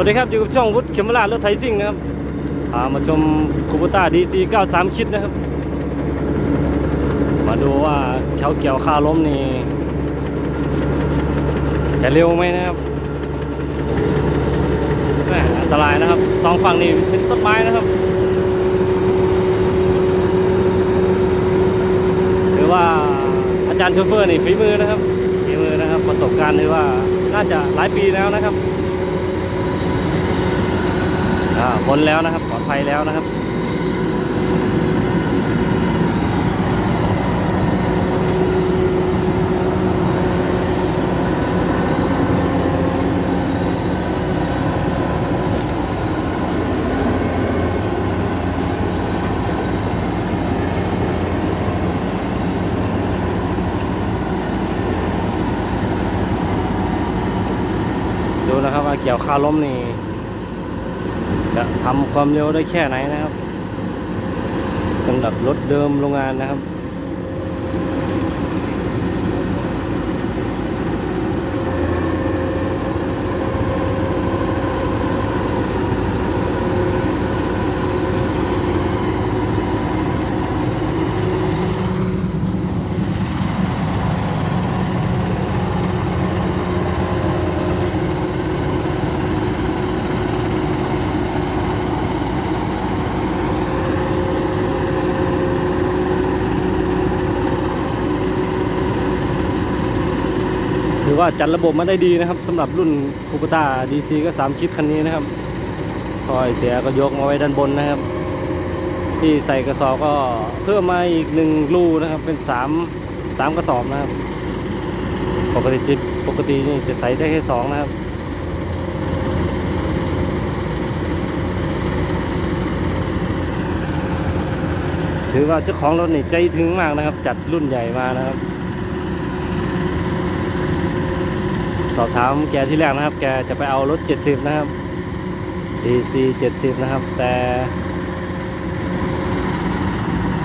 วัสดีครับ อยู่กับช่องวุฒิเขมราชรถไถซิ่งนะครับพามาชมคูปต้าดีซี93คิดนะครับ มาดูว่าเขาเกี่ยวค่าล้มนี่จะเร็วไหมนะครับอันตรายนะครับสองฝั่งนี่เป็นต้นไม้นะครับถือว่าอาจารย์โชเฟอร์นี่ฝีมือนะครับฝีมือนะครับประสบการณ์ถือว่าน่าจะหลายปีแล้วนะครับ พ้นแล้วนะครับปลอดภัยแล้วนะครับดูนะครับว่าเกี่ยวข้าวล้มนี่ ทำความเร็วได้แค่ไหนนะครับสำหรับรถเดิมโรงงานนะครับ ว่าจัดระบบมาได้ดีนะครับสำหรับรุ่นคูปต้าดีซีก็สามคิดคันนี้นะครับคอยเสียก็ยกมาไว้ด้านบนนะครับ ที่ใส่กระสอบก็เพิ่มมาอีกหนึ่งรูนะครับ เป็นสามสามกระสอบนะครับ ปกติปกตินี่จะใส่ได้แค่สองนะครับถือว่าเจ้าของรถนี่ใจถึงมากนะครับ จัดรุ่นใหญ่มานะครับ สอบถามแกที่แรกนะครับ แกจะไปเอารถ 70 นะครับ DC 70 นะครับ แต่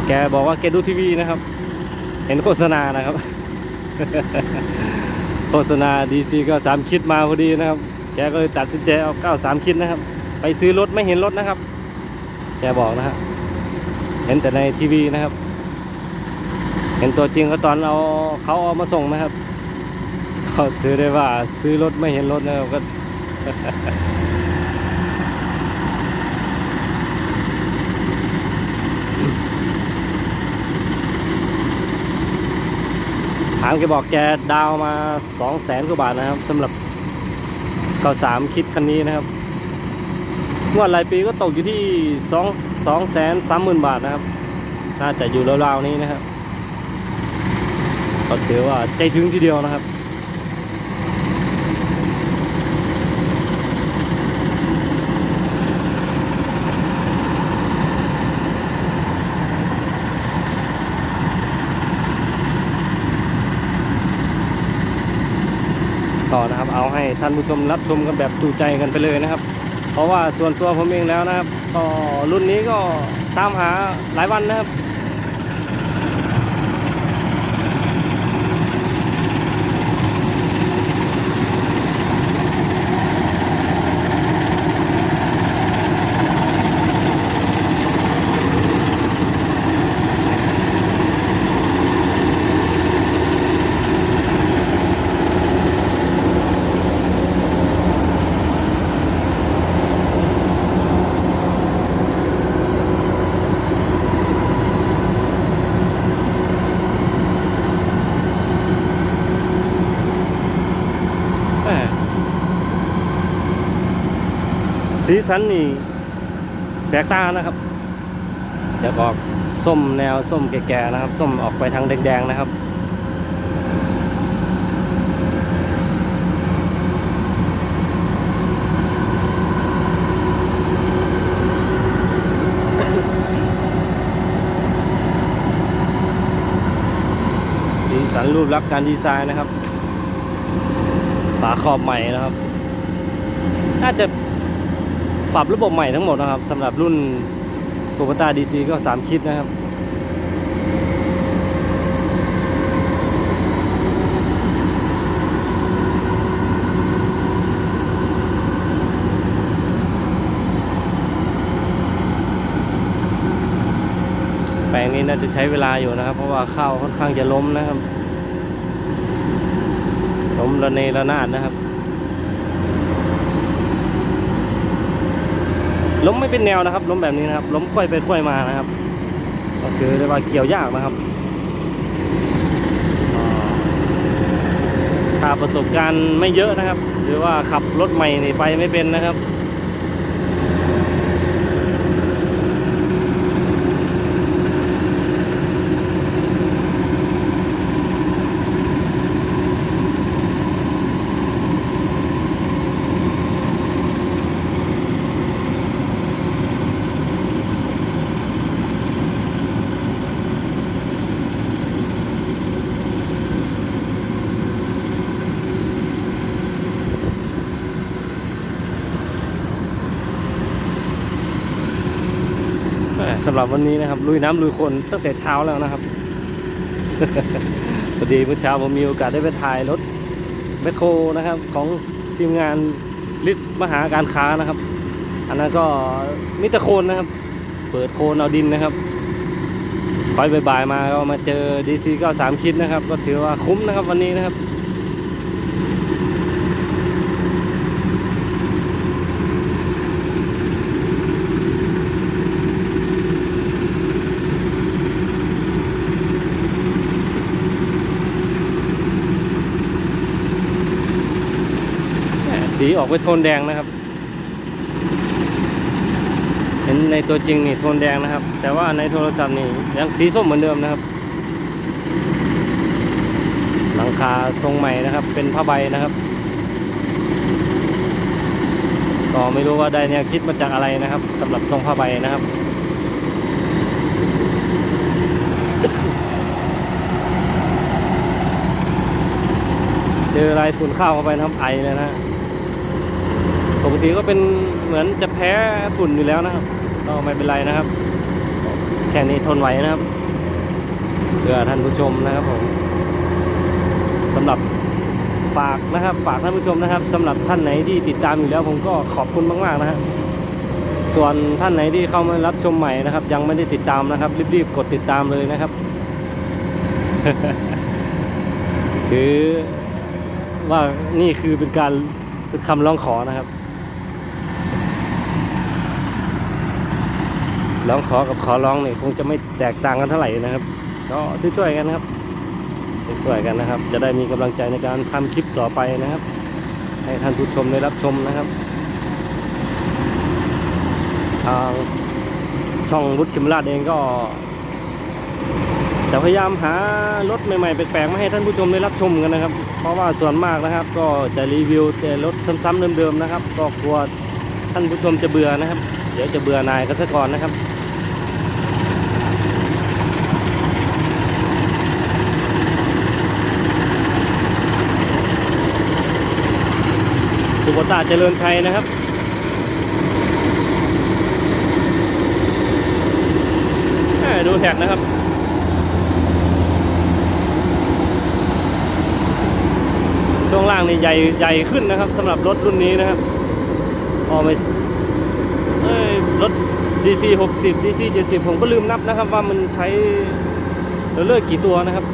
แกบอกว่าแกดูทีวีนะครับ เห็นโฆษณานะครับ โฆษณา DC ก็3คิดมาพอดีนะครับ แกก็เลยตัดสินใจเอา93คิดนะครับ ไปซื้อรถไม่เห็นรถนะครับ แกบอกนะฮะเห็นแต่ในทีวีนะครับ เห็นตัวจริงก็ตอนเอาเขาเอามาส่งนะครับ ก็ถือได้ว่าซื้อรถไม่เห็นรถนะครับก็ถามแกบอกแกดาวมาสองแสนกว่าบาทนะครับสำหรับเก้าสามคิดคันนี้นะครับงวดรายปีก็ตกอยู่ที่สองสองแสนสามหมื่นบาทนะครับ น่าจะอยู่ราวๆนี้นะครับก็ถือว่าใจถึงทีเดียวนะครับ ต่อนะครับ เอาให้ท่านผู้ชมรับชมกันแบบจูใจกันไปเลยนะครับ เพราะว่าส่วนตัวผมเองแล้วนะครับก็รุ่นนี้ก็ตามหาหลายวันนะครับ สีสันนี่แปลกตานะครับจะออกส้มแนวส้มแก่ๆนะครับ ส้มออกไปทางแดงๆนะครับ สีสันรูปลักษณ์การดีไซน์นะครับฝาขอบใหม่นะครับ น่าจะ ปรับระบบใหม่ทั้งหมดนะครับสำหรับรุ่นโกบตาดีซีก็ 3 คลิปนะครับ แปลงนี้น่าจะใช้เวลาอยู่นะครับ เพราะว่าข้าวค่อนข้างจะล้มนะครับ ล้มระเนระนาดนะครับ ล้มไม่เป็นแนวนะครับ ล้มแบบนี้นะครับ ล้มค่อยไปค่อยมานะครับ ก็คือเรียกว่าเกี่ยวยากนะครับถ้าประสบการณ์ไม่เยอะนะครับ หรือว่าขับรถใหม่นี่ไปไม่เป็นนะครับำหรับวันนี้นะครับ ลุยน้ำลุยคนตั้งแต่เช้าแล้วนะครับพอดีเมื่อเช้าผมมีโอกาสได้ไปถ่ายรถแมคโครนะครับ ของทีมงานลิสมหาการค้านะครับ อันนั้นก็มิตรโคนนะครับ เปิดโคนเอาดินนะครับคอยบ่ายๆมาก็มาเจอ DC 93คิดนะครับ ก็ถือว่าคุ้มนะครับวันนี้นะครับ สีออกไปโทนแดงนะครับ เห็นในตัวจริงนี่โทนแดงนะครับ แต่ว่าในโทรศัพท์นี่ยังสีส้มเหมือนเดิมนะครับ หลังคาทรงใหม่นะครับ เป็นผ้าใบนะครับก็ไม่รู้ว่าได้แนวคิดมาจากอะไรนะครับสำหรับทรงผ้าใบนะครับเจอลายฝุ่นข้าวเข้าไปนะครับไอเลยนะ ปกติก็เป็นเหมือนจะแพ้ฝุ่นอยู่แล้วนะครับก็ไม่เป็นไรนะครับ แค่นี้ทนไหวนะครับเพื่อท่านผู้ชมนะครับผมสำหรับฝากนะครับฝากท่านผู้ชมนะครับสำหรับท่านไหนที่ติดตามอยู่แล้ว ผมก็ขอบคุณมากๆนะฮะส่วนท่านไหนที่เข้ามารับชมใหม่นะครับ ยังไม่ได้ติดตามนะครับ รีบๆกดติดตามเลยนะครับถือว่านี่คือเป็นการเป็นคำร้องขอนะครับ ร้องขอกับขอร้องเนี่ยคงจะไม่แตกต่างกันเท่าไหร่นะครับ ก็ช่วยๆกันนะครับช่วยๆกันนะครับ จะได้มีกำลังใจในการทำคลิปต่อไปนะครับ ให้ท่านผู้ชมได้รับชมนะครับทางช่องรุดเขมราชเองก็จะพยายามหารถใหม่ๆแปลกๆมาให้ท่านผู้ชมได้รับชมกันนะครับ เพราะว่าส่วนมากนะครับ ก็จะรีวิวแต่รถซ้ำๆเดิมๆนะครับ ก็กลัวท่านผู้ชมจะเบื่อนะครับ เดี๋ยวจะเบื่อนายกันซะก่อนนะครับ สุโขตาเจริญชัยนะครับ ดูแท็กนะครับช่วงล่างนี่ใหญ่ใหญ่ขึ้นนะครับสำหรับรถรุ่นนี้นะครับพอไม่รถ DC 60 DC 70 ผมก็ลืมนับนะครับ ว่ามันใช้เรลเลอร์กี่ตัวนะครับ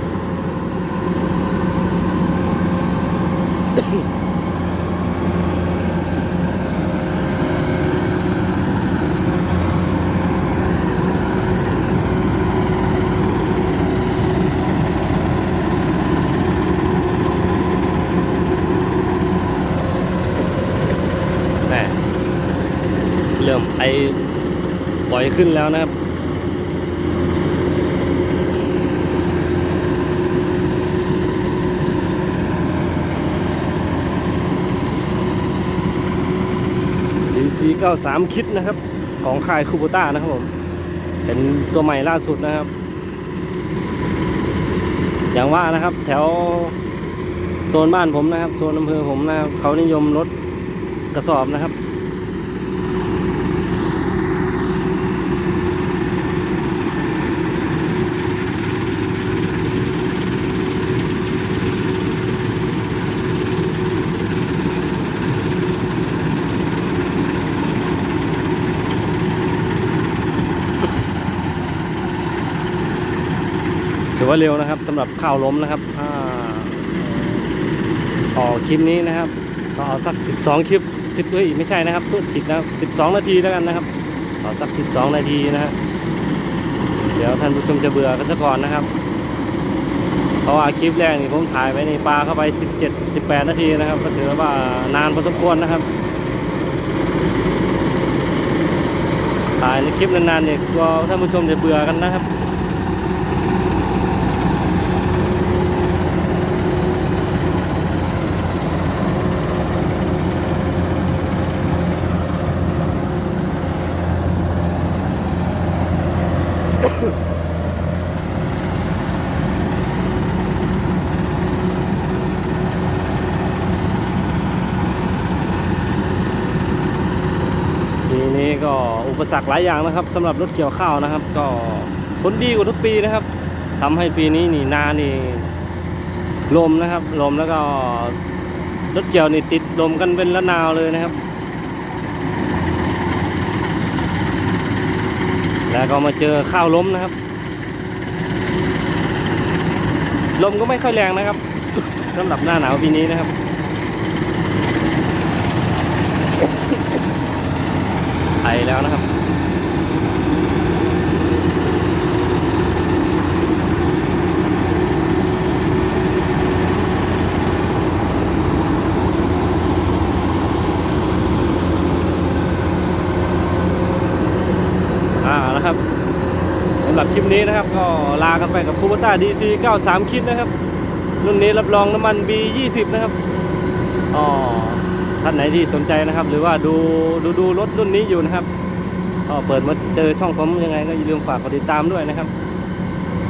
เริ่มไอบ่อยขึ้นแล้วนะครับ DC 93คิดนะครับ ของค่ายคูโบต้านะครับผม เป็นตัวใหม่ล่าสุดนะครับ อย่างว่านะครับแถวโซนบ้านผมนะครับโซนอำเภอผมนะครับ เขานิยมรถกระสอบนะครับ ถือว่าเร็วนะครับสำหรับข้าวล้มนะครับต่อคลิปนี้นะครับก็เอาสัก 12 คลิป 10เอ้ยไม่ใช่นะครับพูดผิดนะ12 นาทีแล้วกันนะครับเอสัก 12 นาทีนะฮะเดี๋ยวท่านผู้ชมจะเบื่อกันซะก่อนนะครับ เพราะว่าคลิปแรกนี่ผมถ่ายไปในปลาเข้าไป 17 18 นาทีนะครับ ก็ถือว่านานพอสมควรนะครับถ่ายในคลิปนานๆเนี่ยกลัวท่านผู้ชมจะเบื่อกันนะครับ ปีนี้ก็อุปสรรคหลายอย่างนะครับสำหรับรถเกี่ยวข้าวนะครับ ก็ฝนดีกว่าทุกปีนะครับทำให้ปีนี้นี่นานี่ลมนะครับ ลมแล้วก็รถเกี่ยวนี่ติดลมกันเป็นละนาวเลยนะครับ แล้วก็มาเจอข้าวล้มนะครับ ลมก็ไม่ค่อยแรงนะครับสำหรับหน้าหนาวปีนี้นะครับไทยแล้วนะครับ อ่านะครับสำหรับคลิป นี้นะครับ ก็ลากันไปกับคูเบต้า DC 93คิดนะครับ รุ่นนี้รับรองน้ำมัน B20 นะครับอ๋อท่านไหนที่สนใจนะครับ หรือว่าดูดูดูรถรุ่นนี้อยู่นะครับก็เปิดมาเจอช่องผมยังไงก็อย่าลืมฝากกดติดตามด้วยนะครับ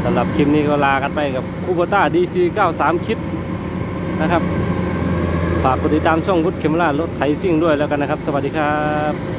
สำหรับคลิปนี้ก็ลากันไปกับคูเบต้า DC 93คิดนะครับฝากกดติดตามช่องพุทธเคมรารถไถซิ่งด้วยแล้วกันนะครับ สวัสดีครับ